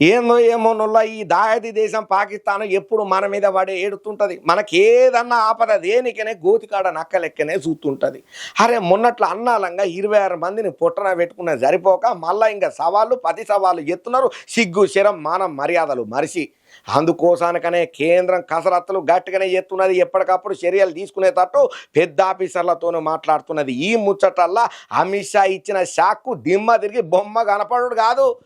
ఏందో ఏమో నొల్ల ఈ దాయది దేశం పాకిస్తాన్ ఎప్పుడు మన మీద పడే ఏడుతుంటుంది. మనకి ఏదన్నా ఆపద దేనికనే గోతికాడ నక్క లెక్కనే చూస్తుంటుంది. అరే మొన్నట్లు అన్నాలంగా ఇరవై ఆరు మందిని పుట్టన పెట్టుకున్న సరిపోక మళ్ళీ ఇంకా సవాళ్ళు పది సవాళ్ళు ఎత్తున్నారు. సిగ్గు శరం మానం మర్యాదలు మరిసి అందుకోసానికనే కేంద్రం కసరత్తులు గట్టిగానే ఎత్తున్నది. ఎప్పటికప్పుడు చర్యలు తీసుకునేటట్టు పెద్ద ఆఫీసర్లతోనూ మాట్లాడుతున్నది. ఈ ముచ్చటల్లా అమిత్ షా ఇచ్చిన షాక్కు దిమ్మ తిరిగి బొమ్మ కనపడు కాదు.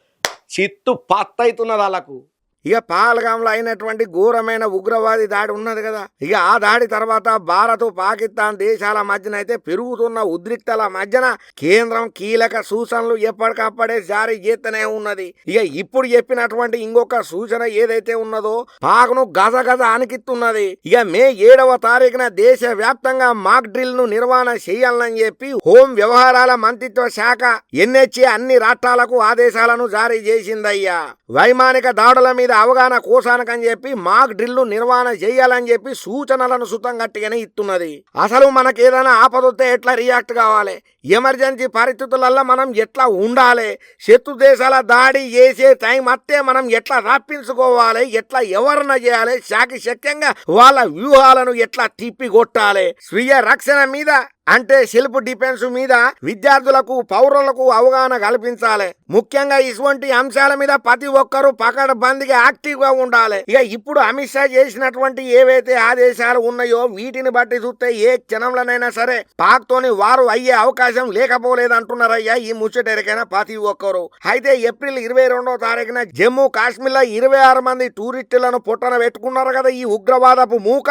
చిత్తు పత్తైతున్నది వాళ్ళకు. ఇక పాల్గాంలో అయినటువంటి ఘోరమైన ఉగ్రవాది దాడి ఉన్నది కదా. ఇక ఆ దాడి తర్వాత భారత్ పాకిస్తాన్ దేశాల మధ్యన అయితే పెరుగుతున్న ఉద్రిక్తల మధ్యన కేంద్రం కీలక సూచనలు ఎప్పటికప్పుడే జారీ చేస్తూనే ఉన్నది. ఇక ఇప్పుడు చెప్పినటువంటి ఇంకొక సూచన ఏదైతే ఉన్నదో పాక్ను గజ గజ అనికిస్తున్నది ఇక మే ఏడవ తారీఖున దేశ వ్యాప్తంగా మాక్ డ్రిల్ను నిర్వహణ చేయాలని చెప్పి హోం వ్యవహారాల మంత్రిత్వ శాఖ ఎన్హెచ్ఏ అన్ని రాష్ట్రాలకు ఆదేశాలను జారీ చేసిందయ్యా. వైమానిక దాడుల మీద అవగాహన కోసానకని చెప్పి మాక్ డ్రిల్లు నిర్వహణ చేయాలని చెప్పి సూచనలను సుతం గట్టిగానే ఇస్తున్నది అసలు మనకి ఏదైనా ఆపదొస్తే ఎట్లా రియాక్ట్ కావాలి? ఎమర్జెన్సీ పరిస్థితులలో మనం ఎట్లా ఉండాలి? శత్రు దేశాల దాడి చేసే టైం అత్తే మనం ఎట్లా రప్పించుకోవాలి? ఎట్లా ఎవరన చేయాలి? శాఖ శక్యంగా వాళ్ళ వ్యూహాలను ఎట్లా తిప్పి కొట్టాలి స్వీయ రక్షణ మీద అంటే సెల్ఫ్ డిఫెన్స్ మీద విద్యార్థులకు పౌరులకు అవగాహన కల్పించాలి. ముఖ్యంగా ఇటువంటి అంశాల మీద ప్రతి ఒక్కరూ పకడ్బందీగా యాక్టివ్గా ఉండాలి. ఇక ఇప్పుడు అమిత్ షా చేసినటువంటి ఏవైతే ఆదేశాలు ఉన్నాయో వీటిని బట్టి చూస్తే ఏ క్షణంలోనైనా సరే పాక్ తోని వారు అయ్యే అవకాశం లేకపోలేదు అంటున్నారయ్యా ఈ ముచ్చటెరికైనా ప్రతి ఒక్కరు. అయితే ఏప్రిల్ ఇరవై రెండవ తారీఖున జమ్మూ కాశ్మీర్లో ఇరవై ఆరు మంది టూరిస్టులను పుట్టన పెట్టుకున్నారు కదా ఈ ఉగ్రవాదపు మూక.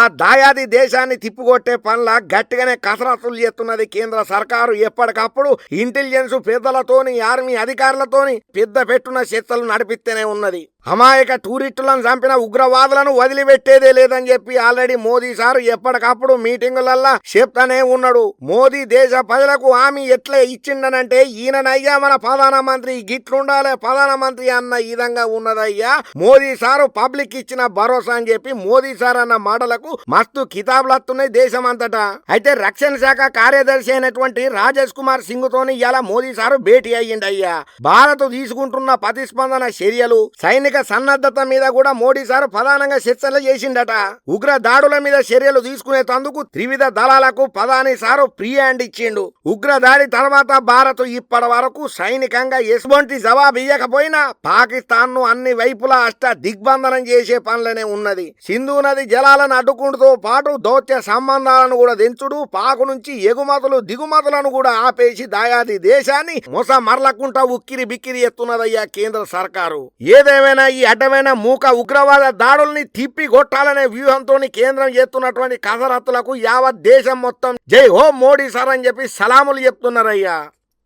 ఆ దాయాది దేశాన్ని తిప్పుకొట్టే పనుల గట్టిగానే కసరత్తులు చేస్తున్నది కేంద్ర సర్కారు ఎప్పటికప్పుడు ఇంటెలిజెన్స్ పెద్దలతోని ఆర్మీ అధికారులతోని పెద్ద పెట్టున చర్చలు నడిపిస్తేనే ఉన్నది. అమాయక టూరిస్టులను చంపిన ఉగ్రవాదులను వదిలిపెట్టేదే లేదని చెప్పి ఆల్రెడీ మోదీ సార్ ఎప్పటికప్పుడు మీటింగులల్లా చెప్తానే ఉన్నాడు. మోదీ దేశ ప్రజలకు హామీ ఎట్లా ఇచ్చిండనంటే ఈయననయ్యా మన ప్రధానమంత్రి గిట్లుండాలి ప్రధానమంత్రి అన్న విధంగా ఉన్నదయ్యా. మోదీ సారు పబ్లిక్ ఇచ్చిన భరోసా అని చెప్పి మోదీ సార్ అన్న మాటలకు మస్తు కితాబులత్తున్నాయి దేశం అంతటా అయితే రక్షణ శాఖ కార్యదర్శి అయినటువంటి రాజేష్ కుమార్ సింగ్ తోని ఇలా మోదీ సారు భేటీ అయ్యిండయ్యా. భారత్ తీసుకుంటున్న ప్రతిస్పందన చర్యలు సైనిక సన్నద్ధత మీద కూడా మోడీ సార్ ప్రధానంగా చర్చలు చేసిండట. ఉగ్ర దాడుల మీద చర్యలు తీసుకునేందుకు త్రివిధ దళాలకు ప్రధాని సారు ఫ్రీ హ్యాండ్ ఇచ్చిండు. ఉగ్ర దాడి తర్వాత భారత్ ఇప్పటి వరకు సైనికంగా ఎటువంటి జవాబు ఇవ్వకపోయినా పాకిస్తాన్ను అన్ని వైపులా అష్ట దిగ్బంధనం చేసే పనులనే ఉన్నది. సింధు నది జలాలను అడ్డుకుంటూ పాటు దౌత్య సంబంధాలను కూడా దించుడు పాకు నుంచి ఎగుమతులు దిగుమతులను కూడా ఆపేసి దాయాది దేశాన్ని మొస మరలకుంటా ఉక్కిరి బిక్కిరి ఎత్తున్నదయ్యా కేంద్ర సర్కారు. ఏదేమైనా ఈ అడ్డమైన మూక ఉగ్రవాద దాడుల్ని తిప్పి కొట్టాలనే వ్యూహంతో కేంద్రం చేస్తున్నటువంటి కసరత్తులకు యావత్ దేశం మొత్తం జై హో మోడీ సార్ అని చెప్పి సలాములు చెప్తున్నారయ్యా.